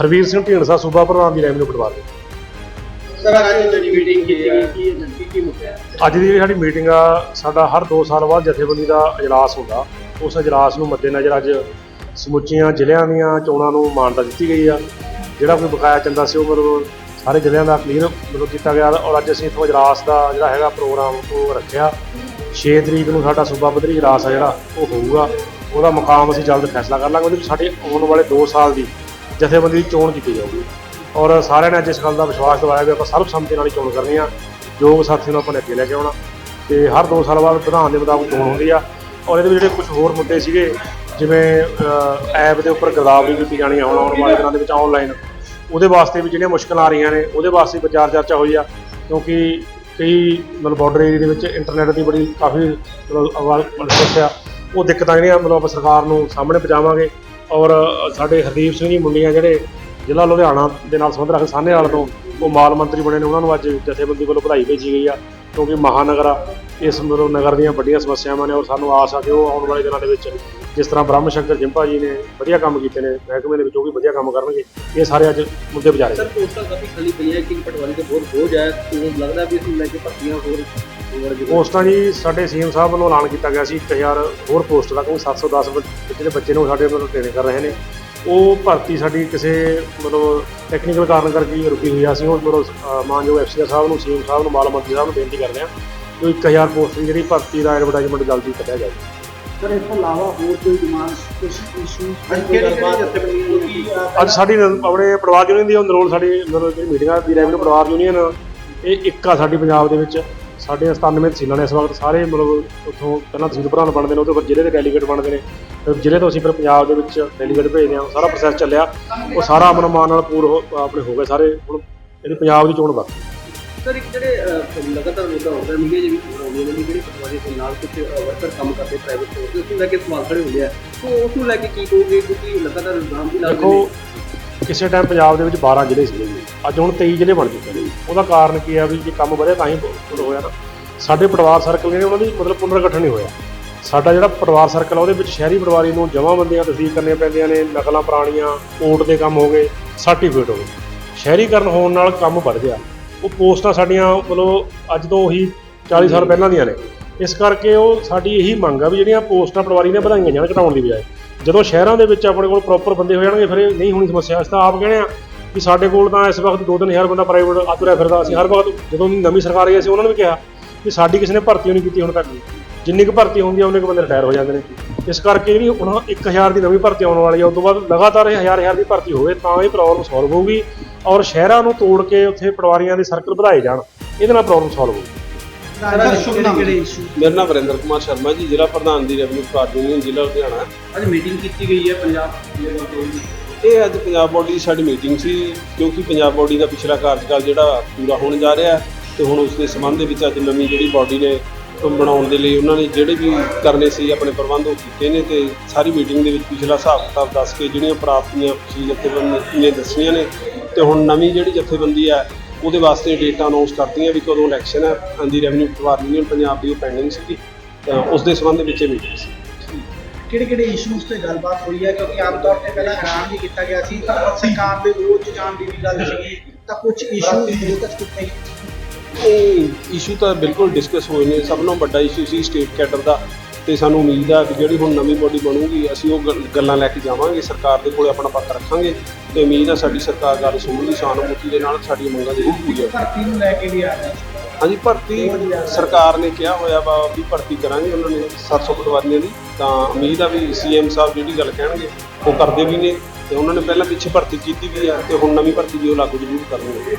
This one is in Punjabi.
ਹਰਵੀਰ ਸਿੰਘ ਢੀਂਡਸਾ ਸੂਬਾ ਪ੍ਰਧਾਨ ਦੀ ਰੈਵਨਿਊ ਪਟਵਾਰ ਦੇ ਅੱਜ ਦੀ ਜਿਹੜੀ ਸਾਡੀ ਮੀਟਿੰਗ ਆ, ਸਾਡਾ ਹਰ 2 ਸਾਲ ਬਾਅਦ ਜਥੇਬੰਦੀ ਦਾ ਇਜਲਾਸ ਹੁੰਦਾ। ਉਸ ਇਜਲਾਸ ਨੂੰ ਮੱਦੇਨਜ਼ਰ ਅੱਜ ਸਮੁੱਚੀਆਂ ਜ਼ਿਲ੍ਹਿਆਂ ਦੀਆਂ ਚੋਣਾਂ ਨੂੰ ਮਾਨਤਾ ਦਿੱਤੀ ਗਈ ਆ। ਜਿਹੜਾ ਕੋਈ ਬਕਾਇਆ ਚੰਦਾ ਸੀ ਉਹ ਮਤਲਬ ਸਾਰੇ ਜ਼ਿਲ੍ਹਿਆਂ ਦਾ ਕਲੀਅਰ ਮਤਲਬ ਕੀਤਾ ਗਿਆ ਔਰ ਅੱਜ ਅਸੀਂ ਇੱਥੋਂ ਇਜਲਾਸ ਦਾ ਜਿਹੜਾ ਹੈਗਾ ਪ੍ਰੋਗਰਾਮ ਉਹ ਰੱਖਿਆ। 6 ਤਰੀਕ ਨੂੰ ਸਾਡਾ ਸੂਬਾ ਪੱਧਰੀ ਇਜਲਾਸ ਆ ਜਿਹੜਾ, ਉਹ ਹੋਊਗਾ। ਉਹਦਾ ਮੁਕਾਮ ਅਸੀਂ ਜਲਦ ਫੈਸਲਾ ਕਰ ਲਾਂਗੇ। ਉਹਦੇ ਵਿੱਚ ਸਾਡੇ ਆਉਣ ਵਾਲੇ 2 ਸਾਲ ਦੀ ਜਥੇਬੰਦੀ ਦੀ ਚੋਣ ਕੀਤੀ ਜਾਊਗੀ। ਔਰ ਸਾਰਿਆਂ ਨੇ ਅੱਜ ਇਸ ਗੱਲ ਦਾ ਵਿਸ਼ਵਾਸ ਦਿਵਾਇਆ ਵੀ ਆਪਾਂ ਸਰਬਸੰਮਤੀ ਨਾਲ ਹੀ ਚੋਣ ਕਰਨੀ ਆ। ਯੋਗ ਸਾਥੀ ਨੂੰ ਆਪਾਂ ਨੇ ਅੱਗੇ ਲੈ ਕੇ ਆਉਣਾ। ਤੇ ਹਰ 2 ਸਾਲ ਬਾਅਦ ਵਿਧਾਨ ਦੇ ਮੁਤਾਬਕ ਚੋਣ ਹੁੰਦੀ ਆ। ਔਰ ਇਹਦੇ ਵਿੱਚ ਜਿਹੜੇ ਕੁਝ ਹੋਰ ਮੁੱਦੇ ਸੀਗੇ, ਜਿਵੇਂ ਐਪ ਦੇ ਉੱਪਰ ਗਰਦਾਵਰੀ ਕੀਤੀ ਜਾਣੀ ਆ, ਹੁਣ ਆਉਣ ਵਾਲੇ ਦਿਨਾਂ ਦੇ ਵਿੱਚ ਆਨਲਾਈਨ। ਉਹਦੇ ਵਾਸਤੇ ਵੀ ਜਿਹੜੀਆਂ ਮੁਸ਼ਕਲਾਂ ਆ ਰਹੀਆਂ ਨੇ, ਉਹਦੇ ਵਾਸਤੇ ਵਿਚਾਰ ਚਰਚਾ ਹੋਈ ਆ। ਕਿਉਂਕਿ ਕਈ, ਮਤਲਬ ਬਾਰਡਰ ਏਰੀਆ ਦੇ ਵਿੱਚ ਇੰਟਰਨੈਟ ਦੀ ਬੜੀ ਕਾਫੀ, ਮਤਲਬ ਆਵਾਜ਼ ਸਮੱਸਿਆ। ਉਹ ਦਿੱਕਤਾਂ ਜਿਹੜੀਆਂ, ਮਤਲਬ ਆਪਾਂ ਸਰਕਾਰ ਨੂੰ ਸਾਹਮਣੇ ਪਹੁੰਚਾਵਾਂਗੇ। ਔਰ ਸਾਡੇ ਹਰਦੀਪ ਸਿੰਘ ਜੀ ਮੁੰਡੀਆਂ ਜਿਹੜੇ ਜ਼ਿਲ੍ਹਾ ਲੁਧਿਆਣਾ ਦੇ ਨਾਲ ਸੰਬੰਧ ਰੱਖਦੇ, ਸਾਹਨੇਵਾਲ ਤੋਂ, ਉਹ ਮਾਲ ਮੰਤਰੀ ਬਣੇ ਨੇ, ਉਹਨਾਂ ਨੂੰ ਅੱਜ ਜਥੇਬੰਦੀ ਵੱਲੋਂ ਵਧਾਈ ਭੇਜੀ ਗਈ ਆ। ਕਿਉਂਕਿ ਮਹਾਨਗਰ ਆ ਇਸ ਮਤਲਬ ਨਗਰ ਦੀਆਂ ਵੱਡੀਆਂ ਸਮੱਸਿਆਵਾਂ ਨੇ ਔਰ ਸਾਨੂੰ ਆਸ ਆ ਕਿ ਉਹ ਆਉਣ ਵਾਲੇ ਦਿਨਾਂ ਦੇ ਵਿੱਚ ਜਿਸ ਤਰ੍ਹਾਂ ਬ੍ਰਹਮ ਸ਼ੰਕਰ ਜਿੰਪਾ ਜੀ ਨੇ ਵਧੀਆ ਕੰਮ ਕੀਤੇ ਨੇ ਮਹਿਕਮੇ ਦੇ ਵਿੱਚ ਉਹ ਵੀ ਵਧੀਆ ਕੰਮ ਕਰਨਗੇ ਇਹ ਸਾਰੇ ਅੱਜ ਮੁੱਦੇ ਵਿਚਾਰੇ ਸਰ ਪੋਸਟਾਂ ਕਾਫੀ ਖਾਲੀ ਪਈਆਂ ਹੈ ਕਿ ਪਟਵਾਰੀ ਤੇ ਬਹੁਤ ਬੋਝ ਹੈ ਤੁਹਾਨੂੰ ਲੱਗਦਾ ਵੀ ਅਸੀਂ ਲੈ ਕੇ ਭਰਤੀਆਂ ਹੋਰ ਪੋਸਟਾਂ ਜੀ ਸਾਡੇ ਸੀਐਮ ਸਾਹਿਬ ਵੱਲੋਂ ਐਲਾਨ ਕੀਤਾ ਗਿਆ ਸੀ 1000 ਹੋਰ ਪੋਸਟ ਦਾ ਕਿਉਂਕਿ 710 ਬੱਚ- ਜਿਹੜੇ ਬੱਚੇ ਨੇ ਉਹ ਸਾਡੇ ਵੱਲੋਂ ਟ੍ਰੇਨਿੰਗ ਕਰ ਰਹੇ ਨੇ। ਉਹ ਭਰਤੀ ਸਾਡੀ ਕਿਸੇ ਮਤਲਬ ਟੈਕਨੀਕਲ ਕਾਰਨ ਕਰਕੇ ਰੁਕੀ ਹੋਈ ਆ। ਅਸੀਂ ਉਹ ਮਤਲਬ ਮਾਨਯੋਗ ਐਫਸੀਆਰ ਸਾਹਿਬ ਨੂੰ ਸੀਐਮ ਸਾਹਿਬ ਨੂੰ ਮਾਲ ਮੰਤਰੀ ਸਾਹਿਬ ਨੂੰ ਬੇਨਤੀ ਕਰਦੇ ਹਾਂ ਕਿ 1000 ਪੋਸਟ ਦੀ ਜਿਹੜੀ ਭਰਤੀ ਦਾ ਐਡਵਰਟਾਈਜ਼ਮੈਂਟ ਜਲਦੀ ਕੱਢਿਆ ਜਾਵੇ। ਸਰ ਇਸ ਤੋਂ ਇਲਾਵਾ ਹੋਰ ਕੋਈ ਡਿਮਾਂਡ ਕੁਝ ਇਸ਼ੂ ਅੱਜ ਸਾਡੀ ਆਪਣੇ ਪਰਿਵਾਰ ਯੂਨੀਅਨ ਦੀ ਨਰੋਲ ਸਾਡੀ ਮਤਲਬ ਜਿਹੜੀ ਮੀਟਿੰਗ ਆ ਦੀ ਰੈਵਨਿਊ ਪਰਿਵਾਰ ਯੂਨੀਅਨ ਇਹ ਇੱਕ ਆ ਸਾਡੀ ਪੰਜਾਬ ਦੇ ਵਿੱਚ। ਸਾਡੇ 97 ਤਹਿਸੀਲਾਂ ਨੇ ਇਸ ਵਕਤ ਸਾਰੇ ਮਤਲਬ ਉੱਥੋਂ ਪਹਿਲਾਂ ਤਹਿਸੀਲ ਪ੍ਰਧਾਨ ਬਣਦੇ ਨੇ ਉਹਦੇ ਫਿਰ ਜ਼ਿਲ੍ਹੇ ਦੇ ਡੈਲੀਗੇਟ ਬਣਦੇ ਨੇ। ਫਿਰ ਜ਼ਿਲ੍ਹੇ ਤੋਂ ਅਸੀਂ ਫਿਰ ਪੰਜਾਬ ਦੇ ਵਿੱਚ ਡੈਲੀਗੇਟ ਭੇਜਦੇ ਹਾਂ ਸਾਰਾ ਪ੍ਰੋਸੈਸ ਚੱਲਿਆ। ਉਹ ਸਾਰਾ ਅਮਨ ਮਾਨ ਨਾਲ ਪੂਰ ਹੋ- ਆਪਣੇ ਹੋ ਗਏ ਸਾਰੇ। ਹੁਣ ਜਿਹੜੀ ਪੰਜਾਬ ਦੀ ਚੋਣ ਬਾਕੀ ਸਰ ਇੱਕ ਜਿਹੜੇ ਲਗਾਤਾਰ ਮੁੱਦਾ ਹੁੰਦਾ ਮੀਡੀਆ ਜਿਵੇਂ ਆਉਂਦੀਆਂ ਨੇ ਵੀ ਜਿਹੜੇ ਪਟਵਾਰੀ ਦੇ ਨਾਲ ਕੁਝ ਵਰਕਰ ਕੰਮ ਕਰਦੇ ਪ੍ਰਾਈਵੇਟ ਤੌਰ ਤੇ ਉਸ ਨੂੰ ਲੈ ਕੇ ਸਵਾਲ ਖੜੇ ਹੁੰਦੇ ਆ। ਤਾਂ ਉਸ ਨੂੰ ਲੈ ਕੇ ਕੀ ਕਹੋਗੇ? ਕਿਉਂਕਿ ਲਗਾਤਾਰ ਇਲਜ਼ਾਮ ਵੀ ਲੱਗਦੇ ਦੇਖੋ ਨੇ। ਕਿਸੇ ਟਾਈਮ ਪੰਜਾਬ ਦੇ ਵਿੱਚ 12 ਜ਼ਿਲ੍ਹੇ ਸੀਗੇ। ਅੱਜ ਹੁਣ 23 ਜ਼ਿਲ੍ਹੇ ਬਣ ਚੁੱਕੇ ਨੇ। ਉਹਦਾ ਕਾਰਨ ਕੀ ਆ ਵੀ ਜੇ ਕੰਮ ਵਧਿਆ ਤਾਂ ਹੀ ਹੋਇਆ। ਨਾ ਸਾਡੇ ਪਰਿਵਾਰ ਸਰਕਲ ਜਿਹੜੇ ਉਹਨਾਂ ਦੀ ਮਤਲਬ ਪੁਨਰਗਠਨ ਨਹੀਂ ਹੋਇਆ। ਸਾਡਾ ਜਿਹੜਾ ਪਰਿਵਾਰ ਸਰਕਲ ਆ, ਉਹਦੇ ਵਿੱਚ ਸ਼ਹਿਰੀ ਪਰਿਵਾਰੀ ਨੂੰ ਜਮ੍ਹਾਂ ਬੰਦੀਆਂ ਤਸਦੀਕ ਕਰਨੀਆਂ ਪੈਂਦੀਆਂ ਨੇ, ਨਕਲਾਂ ਪੁਰਾਣੀਆਂ, ਕੋਰਟ ਦੇ ਕੰਮ ਹੋ ਗਏ ਸਰਟੀਫਿਕੇਟ ਹੋ ਗਏ। ਸ਼ਹਿਰੀਕਰਨ ਹੋਣ ਨਾਲ ਕੰਮ ਵੱਧ ਗਿਆ। ਉਹ ਪੋਸਟਾਂ ਸਾਡੀਆਂ ਮਤਲਬ ਅੱਜ ਤੋਂ ਉਹੀ 40 ਸਾਲ ਪਹਿਲਾਂ ਦੀਆਂ ਨੇ। ਇਸ ਕਰਕੇ ਉਹ ਸਾਡੀ ਇਹੀ ਮੰਗ ਆ ਵੀ ਜਿਹੜੀਆਂ ਪੋਸਟਾਂ ਪਟਵਾਰੀ ਨੇ ਵਧਾਈਆਂ ਜਾਣ ਘਟਾਉਣ ਦੀ ਬਜਾਏ। ਜਦੋਂ ਸ਼ਹਿਰਾਂ ਦੇ ਵਿੱਚ ਆਪਣੇ ਕੋਲ ਪ੍ਰੋਪਰ ਬੰਦੇ ਹੋ ਜਾਣਗੇ, ਫਿਰ ਨਹੀਂ ਹੋਣੀ ਸਮੱਸਿਆ। ਅਸੀਂ ਤਾਂ ਆਪ ਕਹਿੰਦੇ ਆ ਕਿ ਸਾਡੇ ਕੋਲ ਤਾਂ ਇਸ ਵਕਤ 2-3000 ਬੰਦਾ ਪ੍ਰਾਈਵੇਟ ਆਤੁਰਿਆ ਫਿਰਦਾ। ਅਸੀਂ ਹਰ ਵਕਤ ਜਦੋਂ ਨਵੀਂ ਸਰਕਾਰ ਆਈ ਅਸੀਂ ਉਹਨਾਂ ਨੂੰ ਵੀ ਕਿਹਾ ਕਿ ਸਾਡੀ ਕਿਸੇ ਨੇ ਭਰਤੀ ਨਹੀਂ ਕੀਤੀ ਹੁਣ ਤੱਕ। ਜਿੰਨੀ ਕੁ ਭਰਤੀ ਹੁੰਦੀ ਆ ਉਹਨੇ ਕੁ ਬੰਦੇ ਰਿਟਾਇਰ ਹੋ ਜਾਂਦੇ ਨੇ। ਇਸ ਕਰਕੇ ਜਿਹੜੀ ਹੁਣ 1000 ਦੀ ਨਵੀਂ ਭਰਤੀ ਆਉਣ ਵਾਲੀ ਆ ਉਸ ਤੋਂ ਬਾਅਦ ਲਗਾਤਾਰ ਇਹ ਹਜ਼ਾਰ ਹਜ਼ਾਰ ਦੀ ਭਰਤੀ ਹੋਵੇ ਤਾਂ ਇਹ ਪ੍ਰੋਬਲਮ ਸੋਲਵ ਹੋਊਗੀ ਔਰ ਸ਼ਹਿਰਾਂ ਨੂੰ ਤੋੜ ਕੇ ਉੱਥੇ ਪਟਵਾਰੀਆਂ ਦੇ ਸਰਕਲ ਵਧਾਏ ਜਾਣ। ਇਹਦੇ ਨਾਲ ਪ੍ਰੋਬਲਮ ਸੋਲਵ ਹੋਊਗੀ। ਮੇਰਾ ਨਾਮ ਵਰਿੰਦਰ ਕੁਮਾਰ ਸ਼ਰਮਾ ਜੀ ਜ਼ਿਲ੍ਹਾ ਪ੍ਰਧਾਨ ਦੀ ਰੈਵਨਿਊ ਕਾਰਡ ਯੂਨੀਅਨ ਜ਼ਿਲ੍ਹਾ ਲੁਧਿਆਣਾ। ਅੱਜ ਮੀਟਿੰਗ ਕੀਤੀ ਗਈ ਹੈ ਪੰਜਾਬ ਇਹ ਅੱਜ ਪੰਜਾਬ ਬੋਡੀ ਦੀ ਸਾਡੀ ਮੀਟਿੰਗ ਸੀ, ਕਿਉਂਕਿ ਪੰਜਾਬ ਬੋਡੀ ਦਾ ਪਿਛਲਾ ਕਾਰਜਕਾਲ ਜਿਹੜਾ ਪੂਰਾ ਹੋਣ ਜਾ ਰਿਹਾ ਹੈ ਤੇ ਹੁਣ ਉਸ ਦੇ ਸੰਬੰਧ ਦੇ ਵਿੱਚ ਅੱਜ ਨਵੀਂ ਜਿਹੜੀ ਬੋਡੀ ਨੇ ਬਣਾਉਣ ਦੇ ਲਈ ਉਹਨਾਂ ਨੇ ਜਿਹੜੇ ਵੀ ਕਰਨੇ ਸੀ, ਆਪਣੇ ਪ੍ਰਬੰਧ ਉਹ ਕੀਤੇ ਨੇ ਤੇ ਸਾਰੀ ਮੀਟਿੰਗ ਦੇ ਵਿੱਚ ਪਿਛਲਾ ਹਿਸਾਬ ਕਿਤਾਬ ਦੱਸ ਕੇ ਜਿਹੜੀਆਂ ਪ੍ਰਾਪਤੀਆਂ ਪਿਛਲੀ ਜਥੇਬੰਦੀ ਨੇ ਦੱਸੀਆਂ ਨੇ ਤੇ ਹੁਣ ਨਵੀਂ ਜਿਹੜੀ ਜਥੇਬੰਦੀ ਹੈ, ਉਹਦੇ ਵਾਸਤੇ ਡੇਟਾ ਅਨਾਉਂਸ ਕਰਤੀਆਂ ਵੀ ਕਦੋਂ ਇਲੈਕਸ਼ਨ ਹੈ। ਅੰਦੀ ਰੈਵਨਿਊ ਪਟਵਾਰ ਯੂਨੀਅਨ ਪੰਜਾਬ ਦੀ ਉਹ ਪੈਂਡਿੰਗ ਸੀਗੀ, ਤਾਂ ਉਸ ਦੇ ਸੰਬੰਧ ਵਿੱਚ ਇਹ ਮੀਟਿੰਗ ਸੀ। ਕਿਹੜੇ ਕਿਹੜੇ ਇਸ਼ੂਸ ਤੇ ਗੱਲਬਾਤ ਹੋਈ ਹੈ? ਕਿਉਂਕਿ ਆਮ ਤੌਰ ਤੇ ਪਹਿਲਾਂ ਐਲਾਨ ਵੀ ਕੀਤਾ ਗਿਆ ਸੀ ਸਰਕਾਰ ਦੇ ਵਿਰੋਧ ਚ ਜਾਣ ਦੀ ਵੀ ਗੱਲ ਸੀਗੀ। ਤਾਂ ਕੁਝ ਇਸ਼ੂ ਡਿਸਕਸ ਕੀਤੇ ਇਹ ਇਸ਼ੂ ਤਾਂ ਬਿਲਕੁਲ ਡਿਸਕਸ ਹੋਏ ਨੇ। ਸਭ ਨਾਲੋਂ ਵੱਡਾ ਇਸ਼ੂ ਸੀ ਸਟੇਟ ਕੈਡਰ ਦਾ। ਤੇ ਸਾਨੂੰ ਉਮੀਦ ਆ ਕਿ ਜਿਹੜੀ ਹੁਣ ਨਵੀਂ ਬੋਡੀ ਬਣੂਗੀ ਅਸੀਂ ਉਹ ਗੱਲ- ਲੈ ਕੇ ਜਾਵਾਂਗੇ। ਸਰਕਾਰ ਦੇ ਕੋਲੇ ਆਪਣਾ ਪੱਤ ਰੱਖਾਂਗੇ। ਤੇ ਉਮੀਦ ਆ ਸਾਡੀ ਸਰਕਾਰ ਗੱਲ ਸੁਣੂਗੀ ਸਾਨੂਮਤੀ ਦੇ ਨਾਲ ਸਾਡੀਆਂ ਮੰਗਾਂ ਜ਼ਰੂਰ ਪੂਰੀਆਂ ਭਰਤੀ ਨੂੰ ਲੈ ਕੇ ਵੀ ਆ ਹਾਂਜੀ ਭਰਤੀ ਸਰਕਾਰ ਨੇ ਕਿਹਾ ਹੋਇਆ ਵਾ ਵੀ ਭਰਤੀ ਕਰਾਂਗੇ। ਉਹਨਾਂ ਨੇ 700 ਪਟਵਾਰੀਆਂ ਦੀ ਤਾਂ ਉਮੀਦ ਆ ਵੀ ਸੀਐਮ ਸਾਹਿਬ ਜਿਹੜੀ ਗੱਲ ਕਹਿਣਗੇ, ਉਹ ਕਰਦੇ ਵੀ ਨੇ ਤੇ ਉਹਨਾਂ ਨੇ ਪਹਿਲਾਂ ਪਿੱਛੇ ਭਰਤੀ ਕੀਤੀ ਵੀ ਆ ਤੇ ਹੁਣ ਨਵੀਂ ਭਰਤੀ ਵੀ ਉਹ ਲਾਗੂ ਜ਼ਰੂਰ ਕਰਨਗੇ।